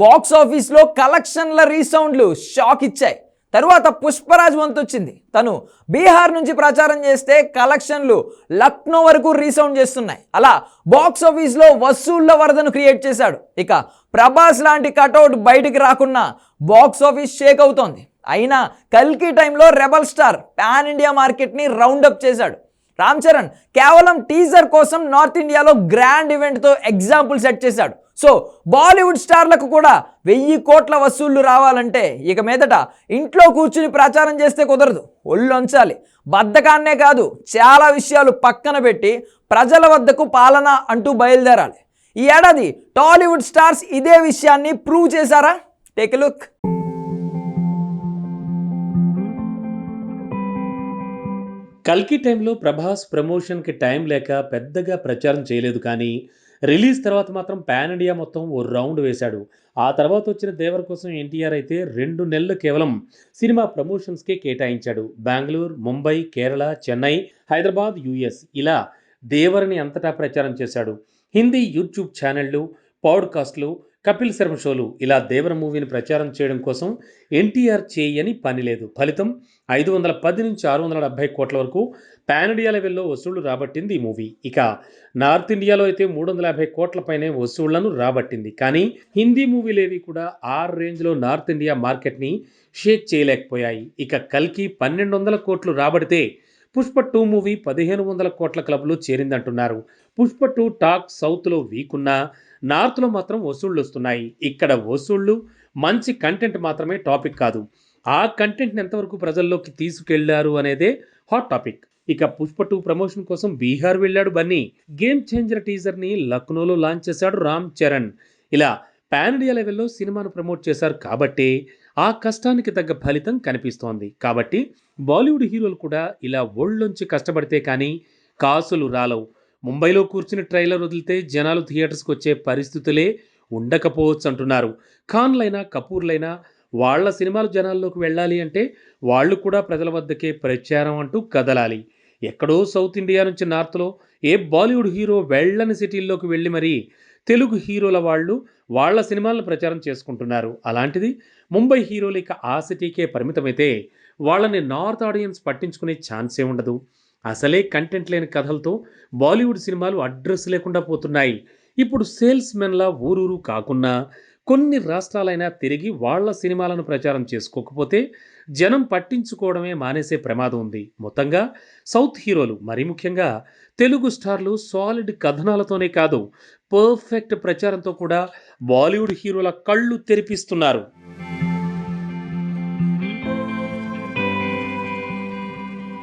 Box ఆఫీస్లో కలెక్షన్ల రీసౌండ్లు shock ఇచ్చాయి. తరువాత పుష్పరాజ్ వంతు వచ్చింది తను బీహార్ నుంచి ప్రచారం చేస్తే కలెక్షన్లు లక్నో వరకు రీసౌండ్ చేస్తున్నాయి. అలా బాక్స్ ఆఫీస్లో వసూళ్ళ వరదను క్రియేట్ చేశాడు. ఇక ప్రభాస్ లాంటి కటౌట్ బయటికి రాకున్నా బాక్స్ ఆఫీస్ షేక్ అవుతోంది. అయినా కల్కి టైంలో రెబల్ స్టార్ పాన్ ఇండియా మార్కెట్ని రౌండప్ చేశాడు. రామ్ చరణ్ కేవలం టీజర్ కోసం నార్త్ ఇండియాలో గ్రాండ్ ఈవెంట్తో ఎగ్జాంపుల్ సెట్ చేశాడు. సో బాలీవుడ్ స్టార్లకు కూడా వెయ్యి కోట్ల వసూళ్ళు రావాలంటే ఇక మీదట ఇంట్లో కూర్చుని ప్రచారం చేస్తే కుదరదు. ఒళ్ళు ఉంచాలి బద్ధకాన్నే కాదు చాలా విషయాలు పక్కన పెట్టి ప్రజల వద్దకు పాలన అంటూ బయలుదేరాలి. ఈ ఏడాది టాలీవుడ్ స్టార్స్ ఇదే విషయాన్ని ప్రూవ్ చేశారా? Take look. కల్కి టైంలో ప్రభాస్ ప్రమోషన్కి టైం లేక పెద్దగా ప్రచారం చేయలేదు కానీ రిలీజ్ తర్వాత మాత్రం పాన్ ఇండియా మొత్తం ఓ రౌండ్ వేశాడు. ఆ తర్వాత వచ్చిన దేవర్ కోసం ఎన్టీఆర్ అయితే రెండు నెలలు కేవలం సినిమా ప్రమోషన్స్కే కేటాయించాడు. బెంగళూరు ముంబై కేరళ చెన్నై హైదరాబాద్ యుఎస్ ఇలా దేవరిని అంతటా ప్రచారం చేశాడు. హిందీ యూట్యూబ్ ఛానళ్ళు పాడ్కాస్ట్లు కపిల్ శర్మ షోలు ఇలా దేవర మూవీని ప్రచారం చేయడం కోసం ఎన్టీఆర్ చేయని పని లేదు. ఫలితం ఐదు వందల పది నుంచి ఆరు వందల డెబ్బై కోట్ల వరకు పాన్ ఇండియా లెవెల్లో వసూళ్ళు రాబట్టింది ఈ మూవీ. ఇక నార్త్ ఇండియాలో అయితే మూడు వందల యాభై కోట్లపైనే వసూళ్ళను రాబట్టింది. కానీ హిందీ మూవీలేవి కూడా ఆర్ రేంజ్లో నార్త్ ఇండియా మార్కెట్ని షేక్ చేయలేకపోయాయి. ఇక కల్కి పన్నెండు వందల కోట్లు రాబడితే పుష్ప టూ మూవీ పదిహేను వందల కోట్ల క్లబ్లో చేరిందంటున్నారు. పుష్ప టూ టాక్ సౌత్లో వీక్ ఉన్నా నార్త్లో మాత్రం వసూళ్ళు వస్తున్నాయి. ఇక్కడ వసూళ్ళు మంచి కంటెంట్ మాత్రమే టాపిక్ కాదు. ఆ కంటెంట్ని ఎంతవరకు ప్రజల్లోకి తీసుకెళ్ళారు అనేదే హాట్ టాపిక్ ఇక పుష్ప టూ ప్రమోషన్ కోసం బీహార్ వెళ్ళాడు బన్నీ. గేమ్ చేంజర్ టీజర్ని లక్నోలో లాంచ్ చేశాడు రామ్ చరణ్. ఇలా పాన్ ఇండియా లెవెల్లో సినిమాను ప్రమోట్ చేశారు కాబట్టి ఆ కష్టానికి తగ్గ ఫలితం కనిపిస్తోంది. కాబట్టి బాలీవుడ్ హీరోలు కూడా ఇలా ఒళ్ళొంచి కష్టపడితే కానీ కాసులు రాలవు. ముంబైలో కూర్చుని ట్రైలర్ వదిలితే జనాలు థియేటర్స్కి వచ్చే పరిస్థితులే ఉండకపోవచ్చు అంటున్నారు ఖాన్లైనా కపూర్లైనా వాళ్ళ సినిమాలు జనాల్లోకి వెళ్ళాలి అంటే వాళ్ళు కూడా ప్రజల వద్దకే ప్రచారం అంటూ కదలాలి. ఎక్కడో సౌత్ ఇండియా నుంచి నార్త్లో ఏ బాలీవుడ్ హీరో వెళ్ళని సిటీల్లోకి వెళ్ళి మరీ తెలుగు హీరోల వాళ్ళు వాళ్ళ సినిమాలను ప్రచారం చేసుకుంటున్నారు. అలాంటిది ముంబై హీరోలు ఇక ఆ సిటీకే పరిమితమైతే వాళ్ళని నార్త్ ఆడియన్స్ పట్టించుకునే ఛాన్సే ఉండదు. అసలే కంటెంట్ లేని కథలతో బాలీవుడ్ సినిమాలు అడ్రస్ లేకుండా పోతున్నాయి. ఇప్పుడు సేల్స్ మెన్లా ఊరూరు కాకున్నా కొన్ని రాష్ట్రాలైనా తిరిగి వాళ్ళ సినిమాలను ప్రచారం చేసుకోకపోతే జనం పట్టించుకోవడమే మానేసే ప్రమాదం ఉంది. మొత్తంగా సౌత్ హీరోలు మరీ ముఖ్యంగా తెలుగు స్టార్లు సాలిడ్ కథనాలతోనే కాదు పర్ఫెక్ట్ ప్రచారంతో కూడా బాలీవుడ్ హీరోల కళ్ళు తెరిపిస్తున్నారు.